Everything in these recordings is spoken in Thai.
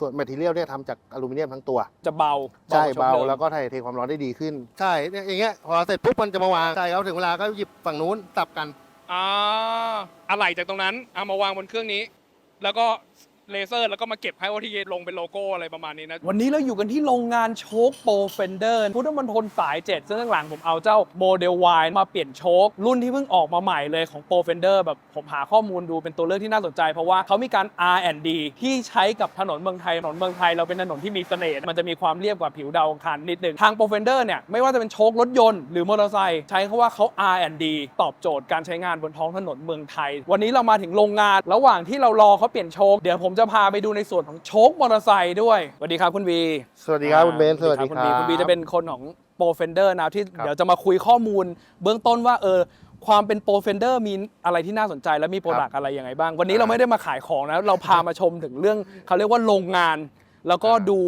ส่วนแมทเทียลเนี่ยทำจากอลูมิเนียมทั้งตัว จะเบาใช่ว่เบาโชคดิมแล้วก็ถ่ายเทความร้อนได้ดีขึ้น ใช่เนี่ยอย่างเงี้ยพอเสร็จปุ๊บมันจะมาวางใช่ครับถึงเวลาก็หยิบฝั่งนู้นตับกันอ่าอะไรจากตรงนั้นเอามาวางบนเครื่องนี้ แล้วก็ เลเซอร์ แล้วก็มาเก็บให้ว่าที่ลงเป็นโลโก้อะไรประมาณนี้นะ วันนี้เราอยู่กันที่โรงงานโชคโปรเฟนเดอร์พุทธมณฑลสาย 7 ซึ่งข้างหลังผมเอาเจ้าโมเดล Y มาเปลี่ยนโชครุ่นที่เพิ่งออกมาใหม่เลยของโปรเฟนเดอร์แบบผมหาข้อมูลดูเป็นตัวเลือกที่น่าสนใจ เพราะว่าเขามีการ R&D ที่ใช้กับถนนเมืองไทยถนนเมืองไทยเราเป็นถนนที่มีเสน่ห์มันจะมีความเรียบกว่าผิวดาวอังคารนิดนึงทางโปรเฟนเดอร์เนี่ยไม่ว่าจะเป็นโชครถยนต์หรือมอเตอร์ไซค์ใช้คาว่าเขา R&D ตอบโจทย์การใช้งานบนท้องถนนเมืองไทย วันนี้เรามาถึงโรงงานระหว่างที่เรารอเขาเปลี่ยนโชคเดี๋ยวผมจะพาไปดูในส่วนของโชคมอเตอร์ไซค์ด้วยสวัสดีครับคุณวีสวัสดีครับคุณเบนซ์สวัสดีคุณครับีบคุณบีจะเป็นคนของโปรเฟนเดอร์นะที่ครับเดี๋ยวจะมาคุยข้อมูล เบื้องต้นว่าเออความเป็นโปรเฟนเดอร์มีอะไรที่น่าสนใจและมีโปรดักต์อะไรยังไงบ้าง วันนี้เราไม่ได้มาขายของนะเราพามาชมถึงเรื่องเขาเรียกว่าโรงงาน แล้วก็ดู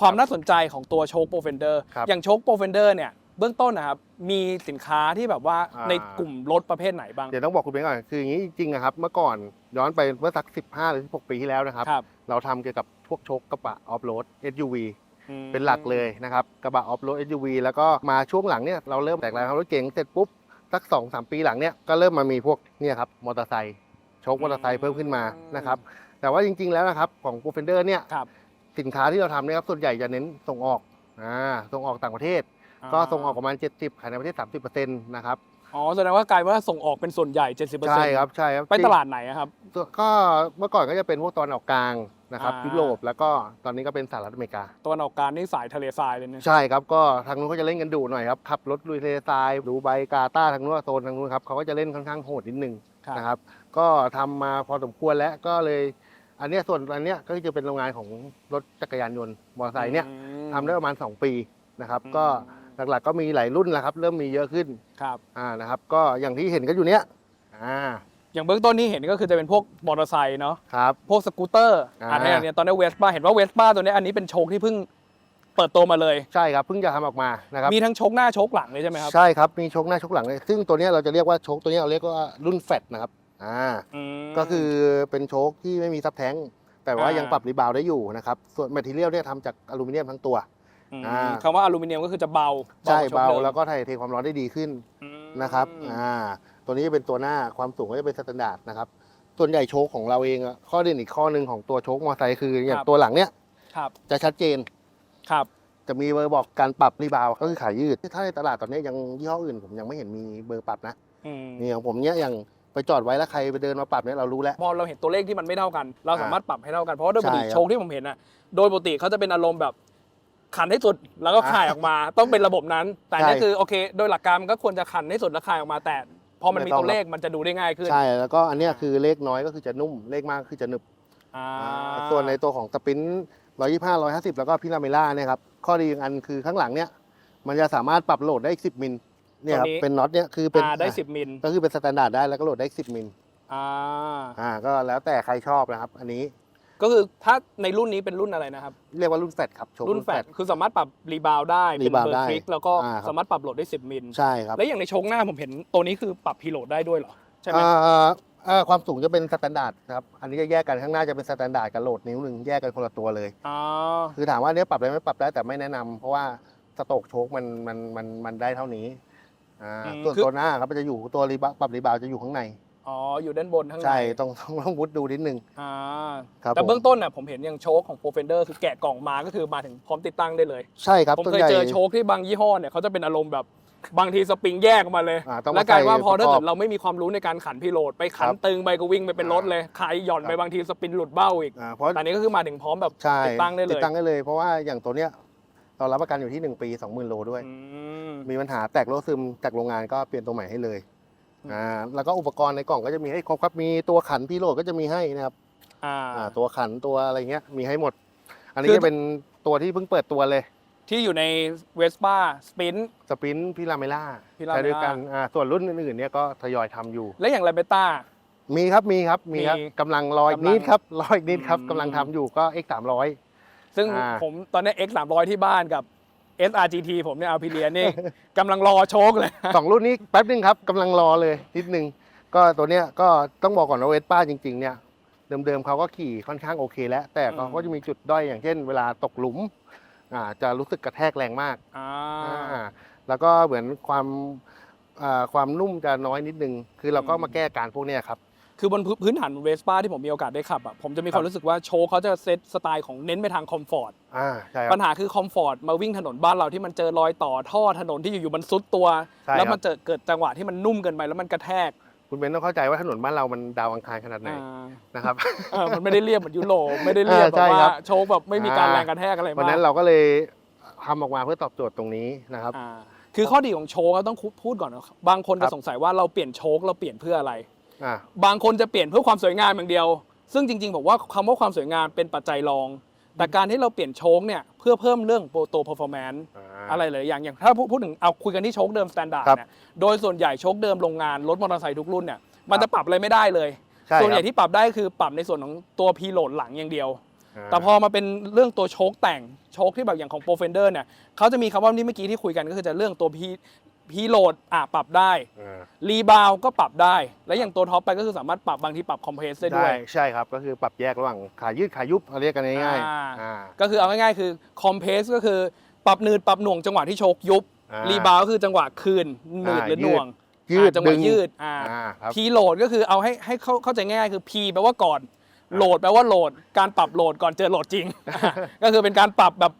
ความน่าสนใจของตัวโชคโปรเฟนเดอร์ครับอย่างโชคโปรเฟนเดอร์เนี่ยเบื้องต้นนะครับมีสินค้าที่แบบว่าอ่าในกลุ่มรถประเภทไหนบ้างเดี๋ยวต้องบอกคุณเบนซ์ก่อนคืออย่างนี้จริงๆอะครับเมื่อก่อน ย้อนไปเมื่อสัก 15 หรือ 16 ปีที่แล้วนะครับ ครับเราทำเกี่ยวกับพวกโชคกระบะออฟโรด SUV อืม เป็นหลักเลยนะครับกระบะออฟโรด SUV แล้วก็มาช่วงหลังเนี่ยเราเริ่มแตกลายทางรถเก๋งเสร็จปุ๊บสัก 2 3 ปีหลังเนี่ยก็เริ่มมามีพวกเนี่ยครับมอเตอร์ไซค์โชคมอเตอร์ไซค์เพิ่มขึ้นมานะครับแต่ว่าจริงๆแล้วนะครับของ p r o f e n d e r เนี่ยครับสินค้าที่เราทำเนี่ยครับส่วนใหญ่จะเน้นส่งออกอ่าส่งออกต่างประเทศ ก็ส่งออกประมาณ 70ขายในประเทศ 30%นะครับ อ๋อแสดงว่ากลายว่าส่งออกเป็นส่วนใหญ่ 70%ใช่ครับใช่ครับไปตลาดไหนอะครับ ก็เมื่อก่อนก็จะเป็นพวกตอนออกกลางนะครับอ่ายุ ยุโรปแล้วก็ตอนนี้ก็เป็นสหรัฐอเมริกา ตะวันออกกลางนี่สายทะเลทรายเลยเนี่ยใช่ครับก็ทางนู้นเขาจะเล่นกันดุหน่อยครับขับรถลุยทะเลทรายดูไบกาตาร์ทางนู้นโซนทางนู้นครับเขาก็จะเล่นค่อนข้างโหดนิดนึงครับ นะครับ ก็ทำมาพอสมควรแล้วก็เลย อันเนี้ยส่วนอันเนี้ยก็จะเป็นโรงงานของรถจักรยานยนต์มอเตอร์ไซค์เนี่ยอืม ทำได้ประมาณ 2 ปีนะครับอืมก็ หลักๆก็มีหลายรุ่นแล้วครับ เริ่มมีเยอะขึ้นครับ อ่านะครับ ก็อย่างที่เห็นกันอยู่เนี้ยอ่าอย่างเบื้องต้นที่เห็นก็คือจะเป็นพวกมอเตอร์ไซค์เนาะครับ พวกสกูตเตอร์อ่าอ่าเนี่ยเนี่ยตอนนี้เวสป้าเห็นว่าเวสป้าตัวนี้อันนี้เป็นโชคที่เพิ่งเปิดตัวมาเลย ใช่ครับเพิ่งจะทำออกมานะครับมีทั้งโชคหน้าโชคหลังเลยใช่ไหมครับใช่ครับมีชกหน้าชกหลังเลยซึ่งตัวเนี้ยเราจะเรียกว่าชกตัวเนี้ยเราเรียกว่ารุ่นแฟตนะครับอ่ามก็คือเป็นโชคที่ไม่มีซับแท้ง แต่ว่าอ่ายั ยังปรับรีบาวด์ได้อยู่นะครับ ส่วนแมทเทียลเนี่ยทำจากอลูมิเนียมทั้งตัวม อ่าคำว่าอลูมิเนียมก็คือจะเบาใช่กเบาโชคดิมแล้วก็ถ่ายเทความร้อนได้ดีขึ้นอืมนะครับอ่าตัวนี้จะเป็นตัวหน้าความสูงก็จะเป็นสแตนดาร์ดนะครับส่วนใหญ่โชคของเราเองอะข้อเด่นอีกข้อหนึ่งของตัวโชคมอเตอร์ไซค์คืออย่างตัวหลังเนี้ยครับจะชัดเจนครับจะมีเบอร์บอกการปรับรีบาวด์ก็คือขายยืด ถ้าในตลาดตอนนี้ยังยี่ห้ออื่นผมยังไม่เห็นมีเบอร์ปรับนะอืมนี่ของผมเนี้ยอย่างไปจอดไว้แล้วใครไปเดินมาปรับเนี่ยเรารู้แล้วพอเราเห็นตัวเลขที่มันไม่เท่ากัน เราสามารถปรับให้เท่ากันเพราะว่าโดยปกติใช่ครับโชคที่ผมเห็นอะโดยปกติเขาจะเป็นอารมณ์แบบ ขันให้สุดแล้วก็คายออกมา ต้องเป็นระบบนั้น แต่อันนี่ใช่คือโอเค โดยหลักการมันก็ควรจะขันให้สุดแล้วคายออกมาแต่พอมันมีไม่ต้องตัวเลขมันจะดูได้ง่ายขึ้นใช่แล้วก็อันเนี้ยคือเลขน้อยก็คือจะนุ่มเลขมากคือจะหนึบอ่าส่วนในตัวของสปรินร้อยยี่ห้าร้อยห้าสิบแล้วก็พิราเมล่าเนี่ยครับข้อดีอย่างอันคือข้างหลังเนี่ยมันจะสามารถปรับโหลดได้อีกสิบมิลเนี่ยครับเป็นน็อตเนี่ยคือเป็นอ่าได้10มิลก็คือเป็นสแตนดาร์ดได้แล้วก็โหลดได้สิบมิลอ่าอ่าก็แล้วแต่ใครชอบนะครับ อันนี้ ก็คือถ้าในรุ่นนี้เป็นรุ่นอะไรนะครับ เรียกว่ารุ่นแฟตครับโชว์รุ่นแฟดคือสามารถปรับรีบาวได้เป็น rebound เบอได้ร์คลิกแล้วก็อ่าครับสามารถปรับโหลดได้ 10 มิลใช่ครับแล้วอย่างในโชงหน้าผมเห็นตัวนี้คือปรับพีโหลดได้ด้วยเหรอใช่ไหมอ่าอ่าความสูงจะเป็นสแตนดาร์ดนะครับ อันนี้จะแยกกันข้างหน้าจะเป็นสแตนดาร์ดกับโหลดนิ้วหนึ่งแยกกันคนละตัวเลยอ๋อคือถามว่าอันเนี้ยปรับได้ไหมปรับได้แต่ไม่แนะนำเพราะว่าสโตกโชคมันมันมันมันได้เท่านี้อ่าส่วนตัวหน้าครับมันจะอยู่ตัวรีบาวปรับรีบาวจะอยู่ข้างใน อ๋อ อยู่ด้านบนข้างในใช่ต้องต้องต้องวุดดูนิดนึง อ่าครับแต่ผมเบื้องต้นน่ะผมเห็นอย่างโชคของโปรเฟนเดอร์คือแกะกล่องมาก็คือมาถึงพร้อมติดตั้งได้เลย ใช่ครับผมส่วนเคยใหญ่เจอโชคที่บางยี่ห้อเนี่ยเขาจะเป็นอารมณ์แบบบางทีสปริงแยกออกมาเลย อ่าต้องแล้วกลายว่าพอใส่ถ้าประกเกิอบดเราไม่มีความรู้ในการขันพี่โหลดไปขันครับตึงไปก็วิ่งไปเป็นรถเลยใครหย่อนไปครับ บางทีสปรินหลุดเบ้าอีกอ่าเพราะแต่อันนี้ก็คือมาถึงพร้อมแบบใช่ติดตั้งได้เลยติดตั้งได้เลย เพราะว่าอย่างตัวเนี้ยเรารับประกันอยู่ที่ 1 ปี 20,000 โลด้วย อืมมีปัญหาแตกโลซึมจากโรงงานก็เปลี่ยนตัวใหม่ให้เลย อืมอ่าแล้วก็อุปกรณ์ในกล่องก็จะมีให้ครบครับมีตัวขันพี่โหลดก็จะมีให้นะครับอ่าอ่าตัวขันตัวอะไรเงี้ยมีให้หมด อันนี้คือจะเป็นตัวที่เพิ่งเปิดตัวเลยที่อยู่ในเวสป้าสปิน สปรินพิราเมล่า Primavera ใช้ด้วยกันอ่าส่วนรุ่นอื่นๆเนี่ยก็ทยอยทำอยู่ และอย่างไรเบต้า มีครับมีครับมีครับมีกำลังรออีกกำลังนิดครับรออีกนิดครับอืม กำลังทำอยู่ก็ X 3 0 0 ซึ่งอ่า ผมตอนนี้ X 3 0 0ที่บ้านกับ SRGT ผมเนี่ยเอาพีเลียนี่ กำลังรอโชคเลย สองรุ่นนี้แป๊บนึงครับกำลังรอเลยนิดนึง ก็ตัวเนี้ยก็ต้องบอกก่อนว่าเวสป้าจริง ๆ เนี่ย เดิมๆเขาก็ขี่ค่อนข้างโอเคแล้ว แต่เขาอืมก็จะมีจุดด้อยอย่างเช่น เวลาตกหลุมอ่าจะรู้สึกกระแทกแรงมากอ่าอ่าแล้วก็เหมือนความอ่าความนุ่มจะน้อยนิดนึง คือเราก็อืมมาแก้การพวกเนี้ยครับ คือบนพื้นพื้นฐานเวสป้าที่ผมมีโอกาสได้ขับอะผมจะมีความรู้สึกว่าโชว์เขาจะเซตสไตล์ของเน้นไปทางคอมฟอร์ตอ่าใช่คปัรับญหาคือคอมฟอร์ตมาวิ่งถนนบ้านเราที่มันเจอรอยต่อท่อถนนที่อยู่ๆมันซุดตัวใช่แล้วครับมันเจอเกิดจังหวะที่มันนุ่มเกินไปแล้วมันกระแทกคุณเบนต้องเข้าใจว่าถนนบ้านเรามันดาวอังคารขนาดไหนอ่านะครับเออมันไม่ได้เรียบเหมือนยุโรปไม่ได้เรียบเออแบใช่บครัว่าบโชว์แบบไม่มีการอ่าแรงกระแทกอะไรวันมากนั้นเราก็เลยทำออกมาเพื่อตอบโจทย์ตรงนี้นะครับอ่าคือข้อดีของโชว์ก็ต้องพูดก่อนนะบางคนครัจะบสงสัยว่าเราเปลี่ยนโชคเราเปลี่ยนเพื่ออะไร อ่าบางคนจะเปลี่ยนเพื่อความสวยงามอย่างเดียว ซึ่งจริงๆบอกว่าคำว่าความสวยงามเป็นปัจจัยรอง แต่การที่เราเปลี่ยนโชคเนี่ยเพื่อเพิ่มเรื่องตัว performance อะไรหลายอย่างอย่างถ้าพูดพูดถึงเอาคุยกันที่โชคเดิมสแตนดาร์ดครับเนี่ยโดยส่วนใหญ่โชคเดิมโรงงานรถมอเตอร์ไซค์ทุกรุ่นเนี่ยมันจะปรับอะไรไม่ได้เลย ใช่ส่วนใหญ่ครับที่ปรับได้คือปรับในส่วนของตัวพีโหลดหลังอย่างเดียวาแต่พอมาเป็นเรื่องตัวโชคแต่งโชคที่แบบอย่างของโปรเฟนเดอร์เนี่ยเขาจะมีคำว่าที่เมื่อกี้ที่คุยกันก็คือจะเรื่องตัวพี พีโหลดอะปรับได้ อ่ารีบาวก็ปรับได้ และอย่างตัวท็อปไปก็คือสามารถปรับบางทีปรับคอมเพรสได้ด้วยใช่ครับก็คือปรับแยกระหว่างขายืดขายุบเราเรียกกันง่ายอ่า ๆอ่า ก็คือเอาง่ายๆคือคอมเพรสก็คือปรับหนืดปรับหน่วงจังหวะที่โชคยุบ อ่ารีบาวก็คือจังหวะคืนหนืดอ่าหรือหน่วงยืดอ่าจังหวะดึงยืดอ่า อ่าครับ พีโหลดก็คือเอาให้ให้เข้าเข้าใจง่ายๆคือ P แปลว่าก่อน โหลดแปลว่าโหลด การปรับโหลดก่อนเจอโหลดจริง ก็คือเป็นการปรับแบบ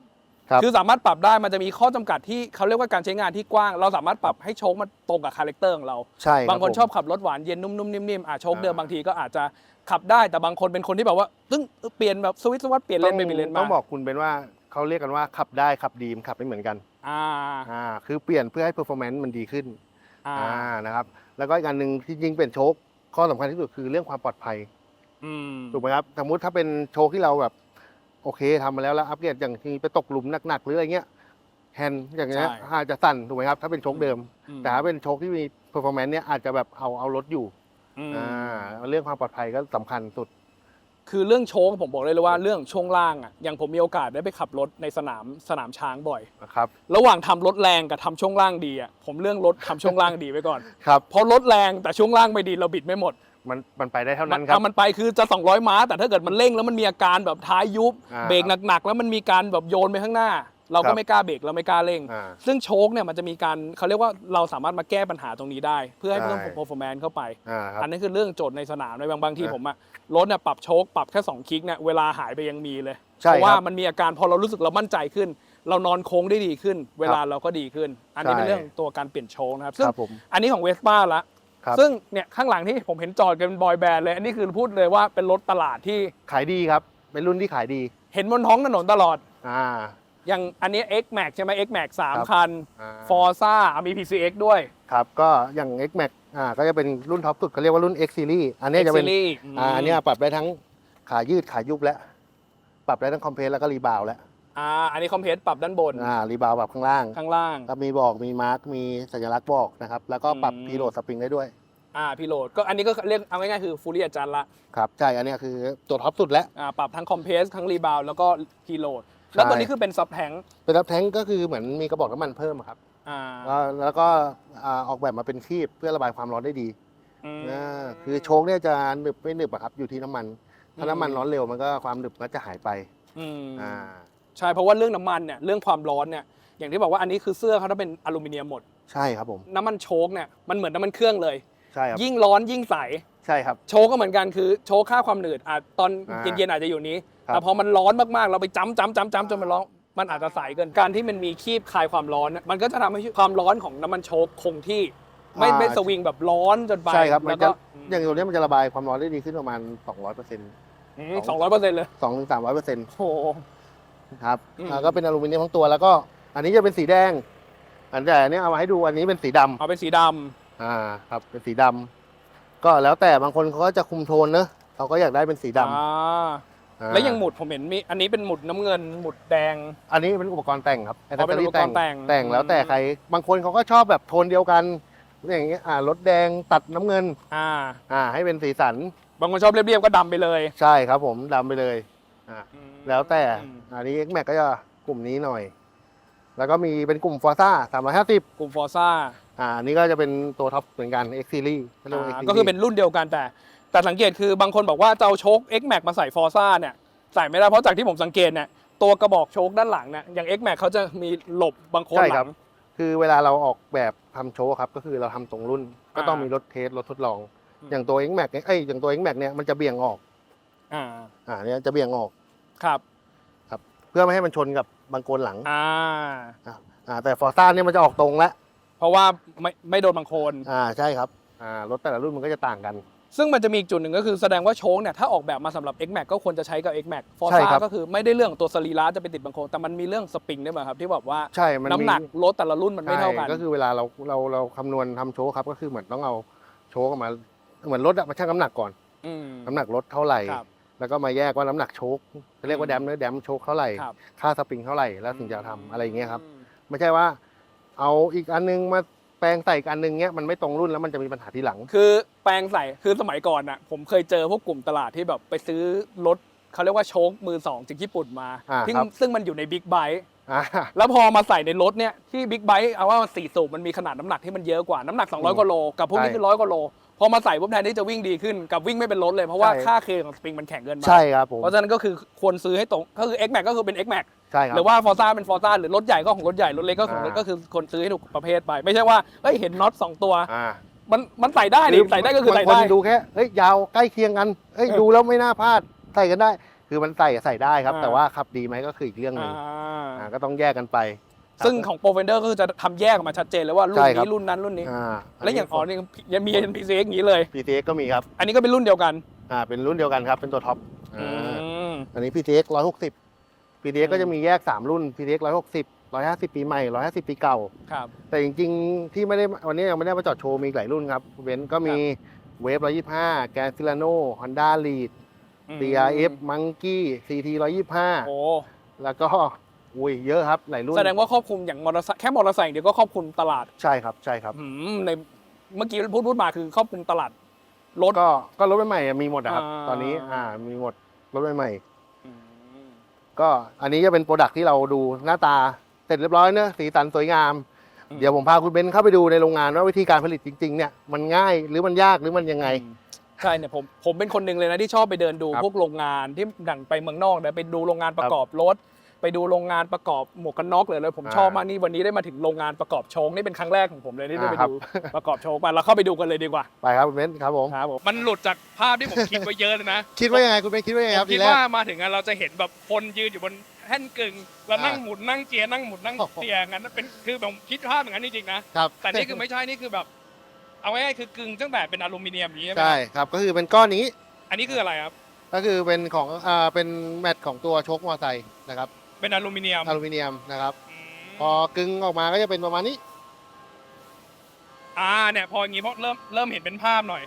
ครับ คือสามารถปรับได้มันจะมีข้อจำกัดที่เขาเรียกว่าการใช้งานที่กว้าง เราสามารถปรับให้โชคมันตรงกับคาแรคเตอร์ของเรา ใช่รับางคนผมชอบขับรถหวานเย็นนุ่มๆนิ่มๆอะโชคเดิมอ่า บางทีก็อาจจะขับได้แต่บางคนเป็นคนที่แบบว่าตึ้งเปลี่ยนแบบสวิตช์สวัสดเปลี่ยนเลนไปเปลี่ยนเลนมาต้องบอกคุณเป็นว่าเขาเรียกกันว่าขับได้ขับดีมขับไม่เหมือนกันอ่าอ่าคือเปลี่ยนเพื่อให้ performance มันดีขึ้นอ่าอ่านะครับแล้วก็อีกอันหนึ่งที่จริงเป็นโชคข้อสำคัญที่สุดคือเรื่องความปลอดภัย อืม ถูกไหมครับ สมมุติถ้าเป็นโชคที่เราแบบ โอเคทำมาแล้วแล้วอัปเกรดอย่างที่ไปตกหลุมหนักๆหรืออะไรเงี้ยแฮนด์อย่างเงี้ยอาจจะสั่นถูกไหมครับ ถ้าเป็นโชคเดิม อืม แต่ถ้าเป็นโชคที่มี performance เนี่ยอาจจะแบบเอาเอารถอยู่อืมอ่าเรื่องความปลอดภัยก็สำคัญสุด คือเรื่องโชคผมบอกเลยเลยว่าเรื่องช่วงล่างอะอย่างผมมีโอกาสได้ไปขับรถในสนามสนามช้างบ่อย นะครับ ระหว่างทำรถแรงกับทำช่วงล่างดีอะผมเรื่องรถทำช่วงล่างดีไว้ก่อน ครับ เพราะรถแรงแต่ช่วงล่างไม่ดีเราบิดไม่หมด มันมันไปได้เท่ามันั้นนครับเอามันไปคือจะ 200 ม้า แต่ถ้าเกิดมันเร่งแล้วมันมีอาการแบบท้ายยุบ อ่าเบรกหนักๆ แล้วมันมีการแบบโยนไปข้างหน้า เราครัก็บไม่กล้าเบรกเราไม่กล้าเร่ง อ่าซึ่งโชคเนี่ยมันจะมีการเขาเรียกว่าเราสามารถมาแก้ปัญหาตรงนี้ได้ เพื่อให้เพิ่มใช่ performance เข้าไป อ่าครับ อันนั้นคือเรื่องโจทย์ในสนามในบางบางทีอะผมอะรถเนี่ยปรับโชคปรับแค่2คลิกเนี่ยเวลาหายไปยังมีเลยใช่เพราะว่าครับมันมีอาการพอเรารู้สึกเรามั่นใจขึ้น เรานอนโค้งได้ดีขึ้น เวลาเราก็ดีขึ้น อันนี้ใช่เป็นเรื่องตัวการเปลี่ยนโชคนะครับซึ่งครับผม อันนี้ของเวสป้าละ ครับ ซึ่งเนี่ยข้างหลังที่ผมเห็นจอดกันเป็นบอยแบนด์เลยอันนี้คือพูดเลยว่าเป็นรถตลาดที่ขายดีครับ เป็นรุ่นที่ขายดี เห็นบนท้องถนนตลอด อ่า อย่างอันนี้ X Max ใช่ไหม X Max ครับ3คัน อ่า Forza มี PCX ด้วย ครับ ก็อย่าง X Max อ่าก็จะเป็นรุ่นท็อปสุดเขาเรียกว่ารุ่น X Series อันเนี้ย X จะเป็น Series อ่าอันเนี้ยปรับได้ทั้งขายืดขายุบและปรับได้ทั้งคอมเพรสแล้วก็รีบาวแล้ว อ่าอันนี้คอมเพรสปรับด้านบนอ่ารีบาวปรับข้างล่างข้างล่าง ก็มีบอกมีมาร์กมีสัญลักษณ์บอกนะครับ แล้วก็ปรับอืม พีโหลดสปริงได้ด้วย อ่าพี่โหลดก็อันนี้ก็เรียกเอาง่ายๆคือฟูลี่อาจารย์ละครับ ใช่ อันเนี้ยคือตัวท็อปสุดแล้ว อ่าปรับทั้งคอมเพรสทั้งรีบาวแล้วก็พีโหลดแล้วตัวนี้คือเป็นซับแทงเป็นรับแท้งก็คือเหมือนมีกระบอกน้ำมันเพิ่มอะครับ อ่าแล้วแล้วก็อ่าออกแบบมาเป็นคีบเพื่อระบายความร้อนได้ดีอืม อ่าคือโชคเนี่ยจะหนึบไม่หนึบอะครับอยู่ที่น้ำมัน ถ้าน้ำมันร้อนเร็วมันก็ความหนึบก็จะหายไปอืม อ่า ใช่เพราะว่าเรื่องน้ำมันเนี่ยเรื่องความร้อนเนี่ยอย่างที่บอกว่าอันนี้คือเสื้อเขาถ้าเป็นอลูมิเนียมหมด ใช่ครับผม น้ำมันโชคเนี่ยมันเหมือนน้ำมันเครื่องเลย ใช่ครับ ยิ่งร้อนยิ่งใส ใช่ครับ โชคก็เหมือนกันคือโชคค่าความหนืดอาจตอนอ่าเย็นๆอาจจะอยู่นี้ ครับ แต่พอมันร้อนมากๆ เราไปจ้ำจ้ำจ้ำจ้ำจนมันร้อนมันอาจจะใสเกินการที่มันมีคีบคลายความร้อนเนี่ยมันก็จะทำให้ความร้อนของน้ำมันโชคคงที่ไม่ไม่สวิงแบบร้อนจนไปใช่ครับมัแล้นวจะก็อย่างตัวเนี้ยมันจะระบายความร้อนได้ดีขึ้นประมาณ 200เปอร์เซ็นต์สองร้อยเปอร์เซ็นต์เลยสองถึงสามร้อยเปอร์เซ็นต์โอ้โห ครับอืม อ่าก็เป็นอลูมิเนียมทั้งตัวแล้วก็ อันนี้จะเป็นสีแดง อันแต่อันนี้เอามาให้ดูอันนี้เป็นสีดำเอาเป็นสีดอ่าครับเป็นสีดำก็แล้วแต่บางคนเขาก็จะคุมโทนเนอะเขาก็อยากได้เป็นสีำดำอ่าอ่าแล้วยังหมุดผมเห็นมีอันนี้เป็นหมุดน้ำเงินหมุดแดง อันนี้เป็นอุปกรณ์แต่งครับอ๋อเป็นอุปกรณ์แต่งแต่งแล้วแต่อืม ใครบางคนเขาก็ชอบแบบโทนเดียวกันอย่างเงี้ยอ่ารถแดงตัดน้ำเงินอ่า อ่าให้เป็นสีสันบางคนชอบเรียบๆก็ดำไปเลย ใช่ครับผมดำไปเลย อ่าแล้วแต่อืมอันนี้ X Max ก็จะกลุ่มนี้หน่อย แล้วก็มีเป็นกลุ่ม Forza 350กลุ่มฟอร์ซ่าอ่าอันนี้ก็จะเป็นตัวท็อปเหมือนกัน X Series เขาเรียกว่า X อ่า Series ก็คือเป็นรุ่นเดียวกันแต่ แต่สังเกตคือบางคนบอกว่าจะเอาโชค X Max มาใส่ฟอร์ซ่าเนี่ยใส่ไม่ได้เพราะจากที่ผมสังเกตเนี่ยตัวกระบอกโชคด้านหลังเนี่ยอย่าง X Max เขาจะมีหลบบางโคนใช่หครัลับ ง คือเวลาเราออกแบบทำโชว์ครับ ก็คือเราทำตรงรุ่น ก็ต้องอ่ามีมีรถเทสรถทดลอง อืม อย่างตัว X Max เนี่ยเอ้ยอย่างตัว X Max เนี่ยมันจะเบี่ยงออกอ่า อ่าเนี่ยจะเบี่ยงออก ครับ เพื่อไม่ให้มันชนกับบางโกนหลังอ่าอ่าแต่ฟอร์ซ่าเนี่ยมันจะออกตรงแล้วเพราะว่าไม่ไม่โดนบางโคนอ่าใช่ครับอ่ารถแต่ละรุ่นมันก็จะต่างกัน ซึ่งมันจะมีอีกจุดหนึ่งก็คือแสดงว่าโชคเนี่ยถ้าออกแบบมาสำหรับ X Max ก็ควรจะใช้กับ X Max ฟอร์ใช่ซ่าครับก็คือไม่ได้เรื่องของตัวสรีระจะไปติดบางโคนแต่มันมีเรื่องสปริงด้วยไหมครับที่แบบว่าใช่มันน้ำมีหนักรถแต่ละรุ่นมันไม่เท่ากันใช่ก็คือเวลาเราเราเราคำนวณทำโชว์ครับก็คือเหมือนต้องเอาโชว์ออกมาเหมือนรถอะมาชั่งน้ำหนักก่อนมน้ำหนักรถเท่าไหร่ครับ แล้วก็มาแยกว่าน้ำหนักโชคเรียกว่าแดมเนื้อแดมโชคเท่าไหร่ ครับค่าสปริงเท่าไหร่แล้วถึงจะทำอะไรอย่างเงี้ยครับไม่ใช่ว่า เอาอีกอันนึงมาแปลงใส่อีกอันนึงเงี้ยมันไม่ตรงรุ่นแล้วมันจะมีปัญหาทีหลัง คือแปลงใส่คือสมัยก่อนน่ะ ผมเคยเจอพวกกลุ่มตลาดที่แบบไปซื้อรถเขาเรียกว่าโชคมือสองจากญี่ปุ่นมาอ่าซึ่งครับ ซึ่งมันอยู่ในบิ๊กไบค์ อ่า แล้วพอมาใส่ในรถเนี่ยที่บิ๊กไบค์เอาว่าสี่สูบมันมีขนาดน้ำหนักที่มันเยอะกว่าน้ำหนัก 200กว่าโลกับพวกนี้ใช่ คือร้อยกว่าโลพ อมาใส่ปุ๊บแทนที่จะวิ่งดีขึ้นกับวิ่งไม่เป็นรถเลยเพราะว่าใช่ ค่าเคของสปริงมันแข็งเกินไปใช่ครับผมเพราะฉะนั้นก็คือควรซื้อให้ตรงก็คือ X Max ก็คือเป็น X Max ใช่ครัหบ รือว่าฟอร์ซ่าเป็นฟอร์ซ่าหรือรถใหญ่ก็ของรถใหญ่รถเล็กก็ของรถอ่า ก็คือคนซื้อให้ถูกประเภทไป ไม่ใช่ว่าเฮ้ยเห็นน็อตสองตัว อ่ามันมันใส่ได้ดิใส่ได้ก็คือใส่บางได้ นดูแค่เฮ้ยยาวใกล้เคียงกันเฮ้ยเออดูแล้วไม่น่าพลาดใส่กันได้ คือมันใส่ใส่ได้ครับ อ่า แต่ว่าขับดีไหมก็คืออีกเรื่องหนึ่งอ่าอ่าก็ต้องแยกกันไป ซึ่งของโปรเฟนเดอร์ก็คือจะทำแยกออกมาชัดเจนเลยว่ารุ่นใช่ครับนี้รุ่นนั้นรุ่นนี้ อ่าแล้วอย่างอ๋อนี่ยังมี NPC อย่างนี้เลย PCX ก็มีครับอันนี้ก็เป็นรุ่นเดียวกันอ่าเป็นรุ่นเดียวกันครับ เป็นตัวท็อปอือ่ามอันนี้ PCX 160 PCX ก็จะมีแยก3รุ่น PCX 160 150ปีใหม่150ปีเก่า ครับ แต่จริงๆ ที่ไม่ได้วันนี้ยังไม่ได้มาจอดโชว์มีอีกหลายรุ่นครับเบนซ์ก็มีเวฟ125แกนซิลาโน่ฮอนด้าลีด DRF Monkey CT โอ้125แล้วก็ อุ้ยเยอะครับหลายรุ่นแสดงว่าครอบคลุมอย่างมอเตอร์ไซค์แค่มอเตอร์ไซค์อย่างเดียวก็ครอบคลุมตลาดใช่ครับใช่ครับอืมในเมื่อกี้พูดพูดมาคือครอบคลุมตลาดรถก็ก็รถใหม่ๆอะมีหมดนะครับอ่าตอนนี้อ่ามีหมดรถใหม่อืมๆก็อันนี้จะเป็นโปรดักที่เราดูหน้าตาเสร็จเรียบร้อยเนอะสีสันสวยงามอืมเดี๋ยวผมพาคุณเบนซ์เข้าไปดูในโรงงานว่าวิธีการผลิตจริง ๆ เนี่ยมันง่ายหรือมันยากหรือมันยังไงใช่เนี่ยผมผมเป็นคนหนึ่งเลยนะที่ชอบไปเดินดูครับพวกโรงงานที่ดั่งไปเมืองนอกเนี่ยไปดูโรงงานประกอบรถ ไปดูโรงงานประกอบหมวกกันน็อกเลยเลยผมอ่าชอบมากนี่วันนี้ได้มาถึงโรงงานประกอบโชคนี่เป็นครั้งแรกของผมเลยที่ได้ไปอ่าครับดูประกอบโชคมาเราเข้าไปดูกันเลยดีกว่าไปครับคุณเบนซ์ครับผมครับผมมันหลุดจากภาพที่ผมคิดไว้เยอะเลยนะ คิดว่ายังไงคุณเบนซ์คิดว่ายังไงครับผมทีคิดแรกว่ามาถึงอะเราจะเห็นแบบคนยืนอยู่บนแท่นกึ่งแล้วนั่งอ่าหมุนนั่งเจียนั่งหมุนนั่งโอ้โหเตียงั้นเป็นคือผมคิดภาพอย่างนั้นจริงๆนะครับแต่นี่คือไม่ใช่นี่คือแบบ เอาง่ายๆคือกึ่งตั้งแต่เป็นอลูมิเนียมอย่างนี้ใช่ไหมใช่ครับก็คือเป็นก้อนนี้ อันนี้คืออะไรครับก็คือเป็นของอ่าเป็นแมตของตัวโชคมอเตอร์ไซค์นะครับ เป็นอลูมิเนียมอลูมิเนียมนะครับอืมพอกึ่งออกมาก็จะเป็นประมาณนี้ อ่าเนี่ยพออย่างงี้พอเริ่มเริ่มเห็นเป็นภาพหน่อย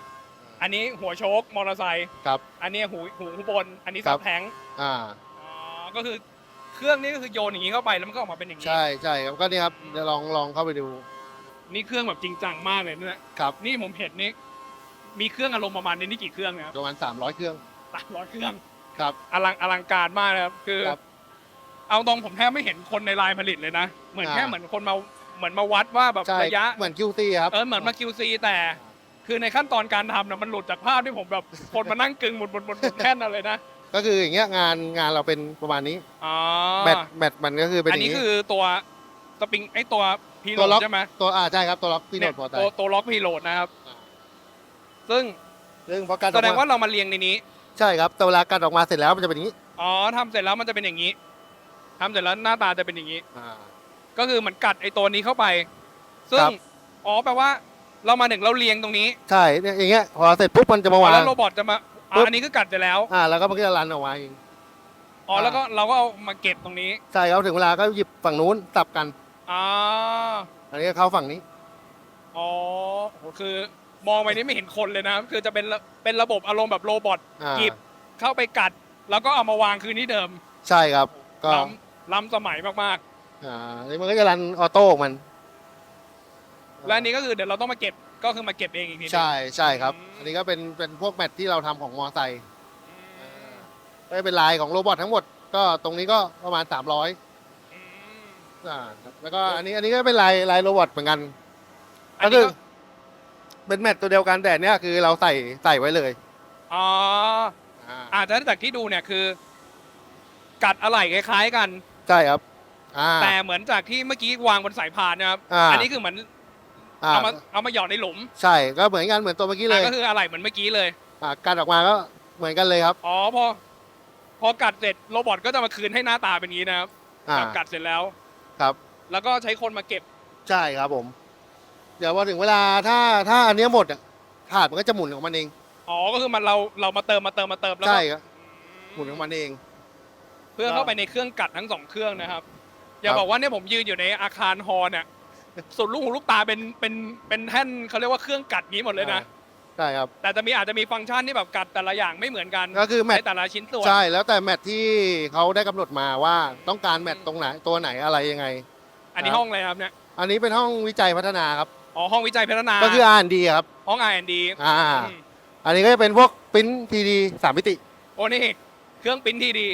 อันนี้หัวโชคมอเตอร์ไซค์ครับ อันนี้หูหูหูบน อันนี้ครัซับบ แท้งอ่า อ๋อก็คือเครื่องนี้ก็คือโยนอย่างนี้เข้าไปแล้วมันก็ออกมาเป็นอย่างนี้ใช่ใช่ครับก็นี่ครับเดี๋ยวลองลองเข้าไปดูนี่เครื่องแบบจริงจังมากเลยนะครับนี่ผมเห็นนี่มีเครื่องอารมณ์ประมาณนี้นี่กี่เครื่องนะครับประมาณ300 เครื่องสามร้อยเครื่องครับอลังอลังการมากนะครับคือครับ เอาตรงผมแทบไม่เห็นคนในไลน์ผลิตเลยนะ เหมือนอ่าแค่เหมือนคนมาเหมือนมาวัดว่าแบบใช่ระยะ เหมือน QC ครับ เออเหมือนมา QC แต่ คือในขั้นตอนการทำนะมันหลุดจากภาพที่ผมแบบ คนมานั่งกึ่งหมุนหมุนหมุนหมุนแท่นอะไรนะก็คืออย่างเงี้ยงานงานเราเป็นประมาณนี้อ๋อแมตแมตมันก็คือเป็นออันย่างนี้นี้ คือตัวสปริงไอตัวพีโหลตัวล็อก ใช่ไหมตัวอ่าใช่ครับตัวล็อกพี่โนเนี่ดยพอใจตัวตัวล็อกพีโหลดนะครับอ่าซึ่งซึ่งพอการอแสอกดงมาว่าเรามาเรียงในนี้ ใช่ครับแต่เวลาการออกมาเสร็จแล้วมันจะเป็นอย่างนี้ อ๋อทำเสร็จแล้วมันจะเป็นอย่างนี้ ทำเสร็จแล้วหน้าตาจะเป็นอย่างนี้ อ่า ก็คือเหมือนกัดไอตัวนี้เข้าไป ซึ่ง ครับ อ๋อ แปลว่า เรามาถึงเราเรียงตรงนี้ใช่เนี่ยอย่างเงี้ยพอเสร็จปุ๊บมันจะมาางอ๋อแล้วโรบอทจะมาอะปุ๊บอันนี้ก็กัดไปแล้ว อ่าแล้วก็มันก็จะรันออกมาเองอ๋ออ่าแล้วก็เราก็เอามาเก็บตรงนี้ ใช่ครับถึงเวลาก็หยิบฝั่งนู้นสับกันอ๋ออันนี้ก็เข้าฝั่งนี้ อ๋อโหคือมองไปนี่ไม่เห็นคนเลยนะ คือจะเป็นระเป็นระบบอารมณ์แบบโรบอทอ่าหยิบเข้าไปกัด แล้วก็เอามาวางคืนที่เดิม ใช่ครับก็ล้ำ ล้ำสมัยมากอ่าอันนี้มันก็จะรันออโต้ของมัน ๆ และอันนี้ก็คือเดี๋ยวเราต้องมาเก็บก็คือมาเก็บเองอีกทีหนึ่ง ใช่ใช่ครับ อืม อันนี้ก็เป็นเป็นพวกแมทที่เราทำของมอไซค์อืมก็เป็นลายของโรบอททั้งหมด ก็ตรงนี้ก็ประมาณ 300อืมอ่าครับแล้วก็อันนี้อันนี้ก็เป็นลายลายโรบอทเหมือนกัน อันก็นี้คือก็เป็นแมทตัวเดียวกันแต่เนี้ยคือเราใส่ใส่ไว้เลยอ๋ออ่าอาจจะจากที่ดูเนี่ยคือ กัดอะไหล่คล้าย ๆ กัน ใช่ครับอ่า แต่เหมือนจากที่เมื่อกี้วางบนสายพานนะครับอ่าอันนี้คือเหมือนอ่าเอามาเอามาหยอดในหลุมใช่ก็เหมือนกันเหมือนตัวเมื่อกี้เลยอะก็คืออะไหล่เหมือนเมื่อกี้เลยอ่าการออกมาก็เหมือนกันเลยครับอ๋อพอพอกัดเสร็จโรบอทก็จะมาคืนให้หน้าตาเป็นอย่างนี้นะครับอ่าแบบกัดเสร็จแล้วครับ แล้วก็ใช้คนมาเก็บใช่ครับผม เดี๋ยวพอถึงเวลาถ้าถ้าอันเนี้ยหมดอะถาดมันก็จะหมุนของมันเอง อ๋อก็คือมันเราเรามาเติมมาเติมมาเติมแล้วก็ใช่ครับหมุนของมันเอง เพื่อเข้าไปในเครื่องกัดทั้งสองเครื่องนะครับ อย่าครับบอกว่าเนี่ยผมยืนอยู่ในอาคารฮอลล์เนี่ยสุดลูกหูลูกตาเป็นเป็นเป็นแท่นเขาเรียกว่าเครื่องกัดนี้หมดเลยนะใช่ครับแต่จะมีอาจจะมีฟังก์ชันที่แบบกัดแต่ละอย่างไม่เหมือนกันก็คือแมตในช์แต่ละชิ้นส่วนใช่แล้วแต่แมตช์ที่เขาได้กำหนดมาว่าต้องการแมตช์ตรงไหนตัวไหนอะไรยังไง อันนี้ครับห้องอะไรครับเนี่ยอันนี้เป็นห้องวิจัยพัฒนาครับอ๋อห้องวิจัยพัฒนาก็คือ R&D ครับห้อง R&D อ่าอืมอันนี้ก็จะเป็นพวกปริ้นทีดีสามมิติ โอ้นี่เครื่องปริ้นที่ดี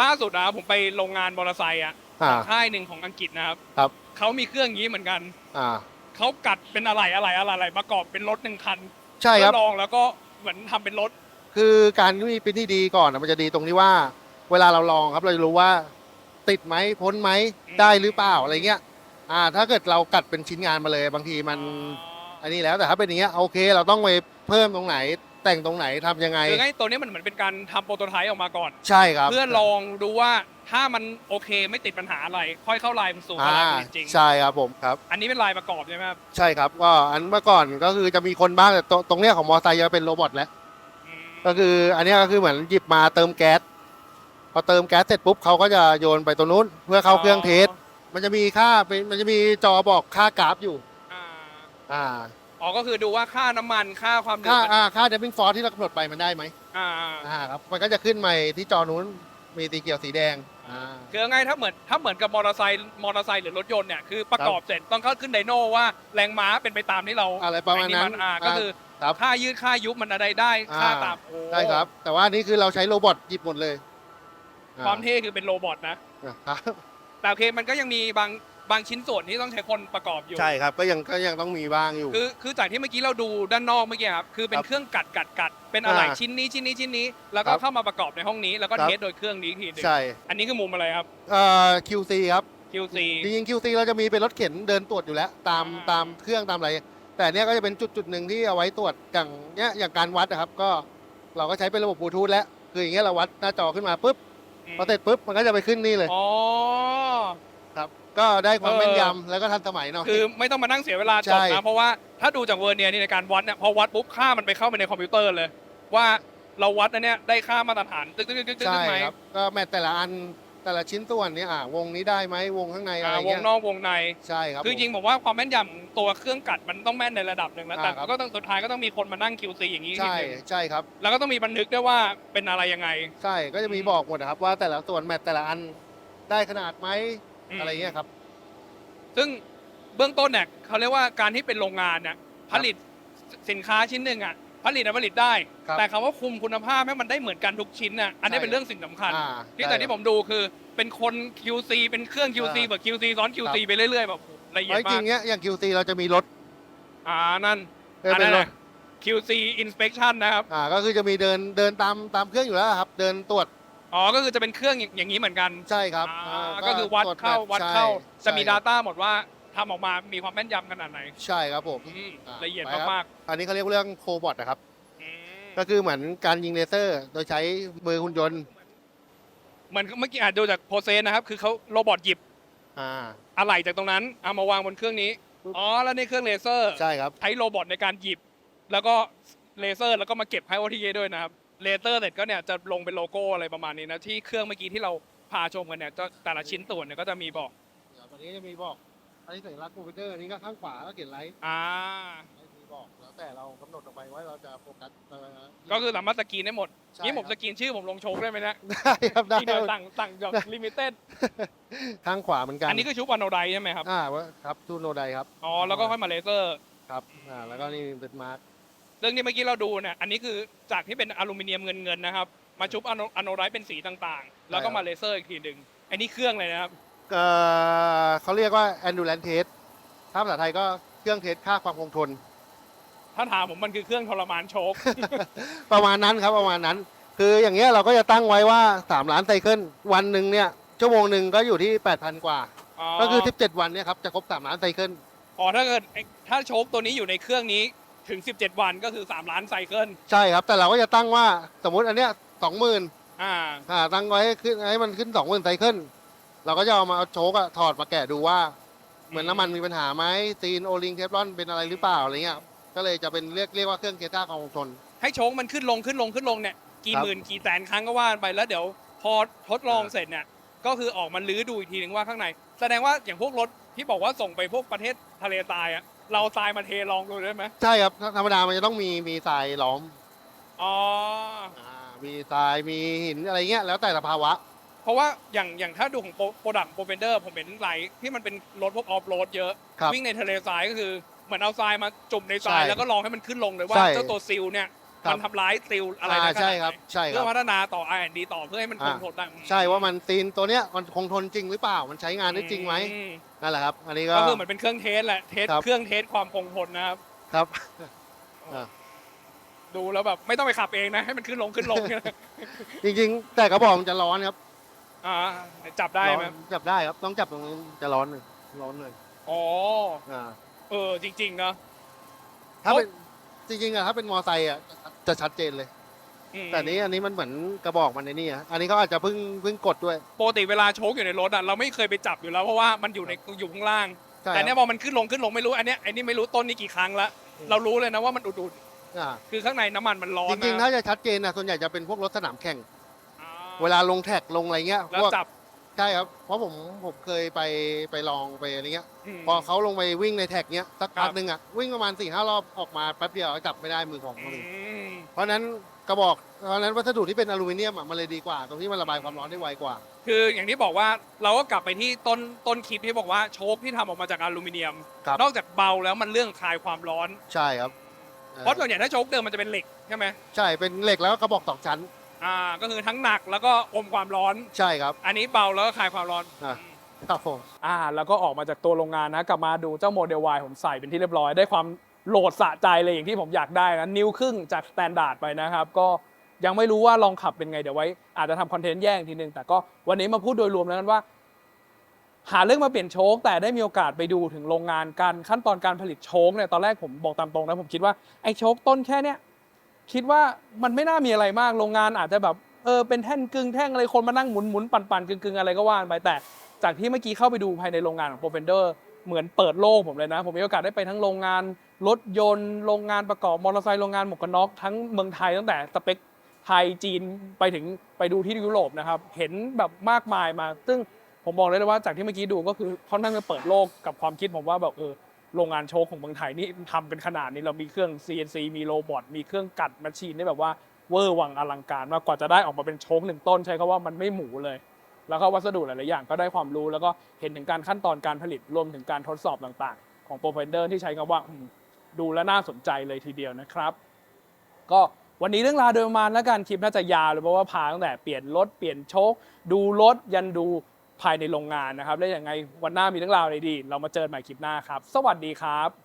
ล่าสุดนะผมไปโรงงานมอเตอร์ไซค์อะอ่า ค่ายหนึ่งของอังกฤษนะครับครับ เขามีเครื่องอย่างนี้เหมือนกัน อ่า เขากัดเป็นอะไรอะไรอะไรอะไรประกอบเป็นรถหนึ่งคันใช่ครับ เพื่อลองแล้วก็เหมือนทำเป็นรถ คือการที่มีปริ้นที่ดีก่อนอะมันจะดีตรงที่ว่า เวลาเราลองครับเราจะรู้ว่า ติดไหมพ้นไหมอืม ได้หรือเปล่าอะไรเงี้ย อ่า ถ้าเกิดเรากัดเป็นชิ้นงานมาเลย บางทีมัน อันนี้แล้วแต่ถ้าเป็นอย่างเงี้ยโอเค เราต้องไปเพิ่มตรงไหน แต่งตรงไหนทำยังไง คือไงตัวนี้มันเหมือนเป็นการทำโปรโตไทป์ออกมาก่อน ใช่ครับเพื่อลองดูว่าถ้ามันโอเคไม่ติดปัญหาอะไร ค่อยเข้าลายสู่อ่าลายผลิตจริง ใช่ครับผมครับ อันนี้เป็นลายประกอบใช่ไหมครับ ใช่ครับก็อันเมื่อก่อนก็คือจะมีคนบ้างแต่ตรงตรงเนี้ยของมอเตอร์ไซค์จะเป็นโรบอทแล้วอืมก็คืออันเนี้ยก็คือเหมือนหยิบมาเติมแก๊สพอเติมแก๊สเสร็จปุ๊บเขาก็จะโยนไปตรงนู้น เพื่อเข้าเครื่องเทส มันจะมีค่าเป็นมันจะมีจอบอกค่ากราฟอยู่ อ่า อ่าอ๋อก็คือดูว่าค่าน้ำมันค่าความเดือค่าดอ่าค่าเดบิงฟอร์ที่เรากำหนดไปมันได้ไหมอ่าอ่าครับมันก็จะขึ้นมาที่จอนู้นมีสีเขียวสีแดงอ่า คือไงถ้าเหมือนถ้าเหมือนกับมอเตอร์ไซค์มอเตอร์ไซค์หรือรถยนต์เนี่ยคือประกอบเสร็จต้องเข้าขึ้นไดโน่ว่าแรงม้าเป็นไปตามที่เราอะไรประมาณนั้นไอ้อ่าก็คือครับค่ายืดค่ายุบมันอะไรได้ค่าตามโอ้ได้ครับ แต่ว่าอันนี้คือเราใช้โรบอทหยิบหมดเลยอ่ความเท่คือเป็นโรบอทนะครับ แต่โอเคมันก็ยังมีบาง บางชิ้นส่วนที่ต้องใช้คนประกอบอยู่ ใช่ครับ ก็ยังก็ยังต้องมีบ้างอยู่ คือคือจากที่เมื่อกี้เราดูด้านนอกเมื่อกี้ครับคือเป็นครับเครื่องกัดกัดกัดเป็นอะไรอ่าชิ้นนี้ชิ้นนี้ชิ้นนี้ แล้วก็ครับเข้ามาประกอบในห้องนี้แล้วก็ครับ เทสโดยเครื่องนี้อีกทีหนึงใช่อันนี้คือมุมอะไรครับ เอ่อ QC ครับ QC จริงๆ QC เราจะมีเป็นรถเข็นเดินตรวจอยู่แล้ว ตามอ่า ตามเครื่องตามอะไร แต่เนี้ยก็จะเป็นจุดจุดหนึ่งที่เอาไว้ตรวจอย่างเนี้ยอย่างการวัดนะครับ ก็เราก็ใช้เป็นระบบบลูทูธแล้ว คืออย่างเงี้ยเราวัดหน้าจอขึ้นมาปุ๊บมพอเสร็จปุ๊บมันก็จะไปขึ้นนี่เลย อ๋อครับ ก็ได้ความเออแม่นยำแล้วก็ทันสมัยหน่อย คือไม่ต้องมานั่งเสียเวลาจใช่ดนะ เพราะว่าถ้าดูจากเวอร์เนียร์นี่ในการวัดเนี่ยพอวัดปุ๊บค่ามันไปเข้าไปในคอมพิวเตอร์เลย ว่าเราวัดอันเนี้ยได้ค่ามาตรฐานตึ๊กตึ๊กตึ๊กตึ๊กใช่ไหมครับก็แมทแต่ละอันแต่ละชิ้นส่วนเนี้ยอ่าวงนี้ได้ไหมวงข้างในอะไรอ่าวงเงี้ยนอกวงใน ใช่ครับ คือจริงๆผมว่าความแม่นยำของตัวเครื่องกัดมันต้องแม่นในระดับหนึ่งนะแต่อ่าครับ ก็ต้องสุดท้ายก็ต้องมีคนมานั่ง QC อย่างนี้ทีใช่หนึงใช่ครับ แล้วก็ต้องมีบันทึกด้วยว่าเป็นอะไรยังไง ใช่ก็จะมีบอกหมดนะครับว่าแต่ละส่วนแมทแต่ละอันได้ขนาดไหม อืม อะไรเงี้ยครับ ซึ่งเบื้องต้นเนี่ยเขาเรียกว่าการที่เป็นโรงงานเนี่ยผลิตสินค้าชิ้นหนึ่งอะผลิตนะผลิตได้ ครับแต่คำว่าคุมคุณภาพให้มันได้เหมือนกันทุกชิ้นน่ะอันนี้ใช่ เป็นเรื่องสิ่งสำคัญ อ่าที่ใช่แต่คที่รับผมดูคือเป็นคน QC เป็นเครื่อง QC อ่าแบบ QC ซ้อน QC ไปเรื่อยๆแบบละเอียดไว้จริมางกเนี้ยอย่าง QC เราจะมีรถอ่านั่นเอออันเป็นั้นนรน่ะถ QC inspection นะครับ อ่าก็คือจะมีเดินเดินตามตามเครื่องอยู่แล้วครับ เดินตรวจ อ๋อก็คือจะเป็นเครื่องอย่างอย่างนี้เหมือนกันใช่ครับอ่าาก็คือวัดตรจเข้าแบบวัดใช่เข้าจะมีใช่ครับ Data หมดว่าทำออกมามีความแม่นยำขนาดไหนใช่ครับผมอืมอ่าละเอียดไปครับมากอันนี้เขาเรียกว่าเรื่องโคบอทนะครับ ๆอืมก็คือเหมือนการยิงเลเซอร์ โดยใช้มือหุ่นยนต์เหมือนเมื่อกี้อาจดูจากโปรเซสนะครับ คือเขาโรบอทหยิบอ่า อะไหล่จากตรงนั้นเอามาวางบนเครื่องนี้อ๋อแล้วในเครื่องเลเซอร์ใช่ครับ ใช้โรบอทในการหยิบ แล้วก็เลเซอร์แล้วก็มาเก็บให้ OTA ด้วยนะครับ เลเซอร์เสร็จก็เนี่ยจะลงเป็นโลโก้อะไรประมาณนี้นะที่เครื่องเมื่อกี้ที่เราพาชมกันเนี่ยจะแต่ละชิ้นส่วนเนี่ยก็จะมีบอกเดี๋ยวตอนนี้จะมีบอก อันนี้สัญลักษณ์คอมพิวเตอร์อันนี้ก็ข้างขวาก็เขียนไลท์อ่ามีบอกแล้วแต่เรากำหนดออกไปว่าเราจะโฟกัสอะไรนะก็คือสามารถสกรีนได้หมดใช่นี่ผมครับสกรีนชื่อผมลงโชว์ได้ไหมเนะได้ครับได้ที่เดียวสั่งสั่งจากลิมิเต็ดข้างขวาเหมือนกันอันนี้คือชุบวานโนไดใช่ไหมครับอ่าว่าครับทูโนไดครับ อ๋อแล้วก็ค่อยมาเลเซอร์ ครับ อ่า แล้วก็นี่เป็นมาร์ค เรื่องที่เมื่อกี้เราดูเนี่ยอันนี้คือจากที่เป็นอลูมิเนียมเงินเงินๆนะครับ มาชุบอะโนอะโนไรต์เป็นสีต่างๆ แล้วก็มาเลเซอร์อีกทีหนึ่งอันนี้เครื่องเลยนะครับ เอ่อเขาเรียกว่า endurance test ถ้าภาษาไทยก็เครื่องเทสค่าความคงทน ถ้าถามผมมันคือเครื่องทรมานโชค ประมาณนั้นครับประมาณนั้น คืออย่างเงี้ยเราก็จะตั้งไว้ว่า 3 ล้านไซเคิลวันหนึ่งเนี่ยชั่วโมงหนึ่งก็อยู่ที่ 8,000 กว่า ก็คือ 17 วันเนี่ยครับจะครบ 3 ล้านไซเคิลอ๋อถ้าเกิดไอ้ถ้าโชคตัวนี้อยู่ในเครื่องนี้ ถึง 17 วันก็คือ 3 ล้านไซเคิลใช่ครับ แต่เราก็จะตั้งว่าสมมุติอันเนี้ย20,000อ่าอ่าตั้งไว้ให้ขึ้นให้มันขึ้น20,000ไซเคิลเราก็จะเอามาเอาโชกอะถอดมาแกะดูว่า เหมือนน้ำมันมีปัญหาไหมซีนโอลิงเทฟลอนเป็นอะไรหรือเปล่าอะไรเงี้ยก็เลยจะเป็นเรียกเรียกว่าเครื่องเคต้าของชน ให้โชคมันขึ้นลงขึ้นลงขึ้นลงเนี่ยกี่ครับหมื่นกี่แสนครั้งก็ว่าไปแล้วเดี๋ยวพอทดลองอ่าเสร็จเนี่ยก็คือออกมาลื้อดูอีกทีนึงว่าข้างใน แสดงว่าอย่างพวกรถที่บอกว่าส่งไปพวกประเทศทะเลทรายอะ เราทรายมาเทลองดูได้ไหมใช่ครับธรรมดามันจะต้องมีมีทรายล้อมอ๋อ อ่ามีทรายมีหินอะไรเงี้ยแล้วแต่สภาวะ เพราะว่าอย่างอย่างถ้าดูของโปรดักต์โปรเฟนเดอร์ผมเห็นหลายที่มันเป็นรถพวกออฟโรดเยอะ ครับวิ่งในทะเลทรายก็คือเหมือนเอาทรายมาจุ่มในทรายใช่แล้วก็ลองให้มันขึ้นลงเลยว่าใช่ เจ้าตัวซิลเนี่ย ครับ มันทำร้ายซิลอะไรอ่าได้ขนาดใช่ไหนครับใช่คเพื่รัอบพัฒนาต่อ R&D ต่อเพื่อให้มันคงอ่า ทนได้ใช่ว่ามันซีนตัวเนี้ยมันคงทนจริงหรือเปล่ามันใช้งานได้จริงไหมอืนั่นแหละครับ อันนี้ก็ ก็คือเหมือนเป็นเครื่องเทสแหละเทสครับ เครื่องเทสความคงทนนะครับ ครับอ่าดูแล้วแบบไม่ต้องไปขับเองนะ ให้มันขึ้นลงขึ้นลงจริงๆ แต่กระบอกมันจะร้อนครับอ่าจับได้ไหมร้อนจับได้ครับต้องจับตรงนี้จะร้อนเลยร้อนเลยอ๋ออ่า เออจริงๆเนอะถ้าโอ๊เป็ยนจริงๆอะถ้าเป็นมอไซค์อะ จะชัดเจนเลย อืมแต่นี้อันนี้มันเหมือนกระบอกมันในนี่อะอันนี้เขาอาจจะเพิ่งเพิ่งกดด้วยปกติเวลาโชกอยู่ในรถอะเราไม่เคยไปจับอยู่แล้วเพราะว่ามันอยู่ในอยู่ข้างล่าง ใช่แต่คเนี้ยรับพอมันขึ้นลงขึ้นลงไม่รู้อันเนี้ยอันนี้ไม่รู้ต้นนี้กี่ครั้งละอืมเรารู้เลยนะว่ามันอุดอ่าๆคือข้างในน้ำมันมันร้อจนริงๆนะถ้าจะชัดเจนอะส่วนใหญ่จะเป็นพวกรถสนามแข่ง อ่เวลาลงแท็กลงอะไรเงี้ยแล้วพวกจับใช่ครับ เพราะผมผมเคยไปไปลองไปอะไรเงี้ยมพอเขาลงไปวิ่งในแท็กเนี้ยสักครัพับกหนึ่งอะวิ่งประมาณสี่ห้ารอบออกมาแป๊บเดียวจับไม่ได้มือของอืมันม เพราะฉะนั้นกระบอกเพราะฉะนั้นวัสดุที่เป็นอลูมิเนียมอะมันเลยดีกว่า ตรงที่มันระบายความร้อนได้ไวกว่า คืออย่างที่บอกว่าเราก็กลับไปที่ต้นต้นคลิปที่บอกว่าโชคที่ทำออกมาจากอลูมิเนียม ครับ นอกจากเบาแล้วมันเรื่องคลายความร้อน ใช่ครับเพราะส่วนใหญ่ถ้าโชคเดิมมันจะเป็นเหล็กใช่ไหมใช่เป็นเหล็กแล้วก็กระบอกสองชั้น อ่าก็คือทั้งหนักแล้วก็อมความร้อน ใช่ครับ อันนี้เบาแล้วก็คลายความร้อน อะ ครับผม อ่าแล้วก็ออกมาจากตัวโรงงานนะกลับมาดูเจ้าโมเดล Y ผมใส่เป็นที่เรียบร้อยได้ความ โหลดสะใจเลยอย่างที่ผมอยากได้นะนิ้วครึ่งจากสแตนดาร์ดไปนะครับ ก็ยังไม่รู้ว่าลองขับเป็นไงเดี๋ยวไว้ อาจจะทำคอนเทนต์แย่งทีนึง แต่ก็วันนี้มาพูดโดยรวมแล้วกันว่า หาเรื่องมาเปลี่ยนโชคแต่ได้มีโอกาสไปดูถึงโรงงานการขั้นตอนการผลิตโชคเนี่ยตอนแรกผมบอกตามตรงนะผมคิดว่าไอ้โชคต้นแค่เนี้ยคิดว่ามันไม่น่ามีอะไรมากโรงงานอาจจะแบบเออเป็นแท่นกึ่งแท่งอะไรคนมานั่งหมุนหมุนปั่นปั่นกึ่งกึ่งอะไรก็ว่านไปแต่จากที่เมื่อกี้เข้าไปดูภายในโรงงานของโปรเฟนเดอร์เหมือนเปิดโลกผมเลยนะ ผมมีโอกาสได้ไปทั้งโรงงาน รถยนต์โรงงานประกอบมอเตอร์ไซค์โรงงานหมวกกันน็อกทั้งเมืองไทยตั้งแต่สเปคไทยจีนไปถึงไปดูที่ยุโรปนะครับ เห็นแบบมากมายมา ซึ่งผมบอกเลยเลยว่าจากที่เมื่อกี้ดูก็คือค่อนข้างจะเปิดโลกกับความคิดผมว่าแบบเออโรงงานโชคของเมืองไทยนี่ทำกันขนาดนี้เรามีเครื่อง CNC มีโรบอทมีเครื่องกัดแมชชีนได้แบบว่าเวอร์วังอลังการมากกว่าจะได้ออกมาเป็นโชคหนึ่งต้นใช้คำว่ามันไม่หมูเลย แล้วก็วัสดุหลาย ๆ อย่างก็ได้ความรู้แล้วก็เห็นถึงการขั้นตอนการผลิตรวมถึงการทดสอบต่าง ๆ ของโปรเฟนเดอร์ที่ใช้คำว่า ดูและน่าสนใจเลยทีเดียวนะครับ ก็วันนี้เรื่องราวโดยประมาณแล้วกันคลิปน่าจะยาวเลยเพราะว่าพาตั้งแต่เปลี่ยนรถเปลี่ยนโชคดูรถยันดูภายในโรงงานนะครับ แล้วยังไงวันหน้ามีเรื่องราวอะไรดี เรามาเจอกันใหม่คลิปหน้าครับ สวัสดีครับ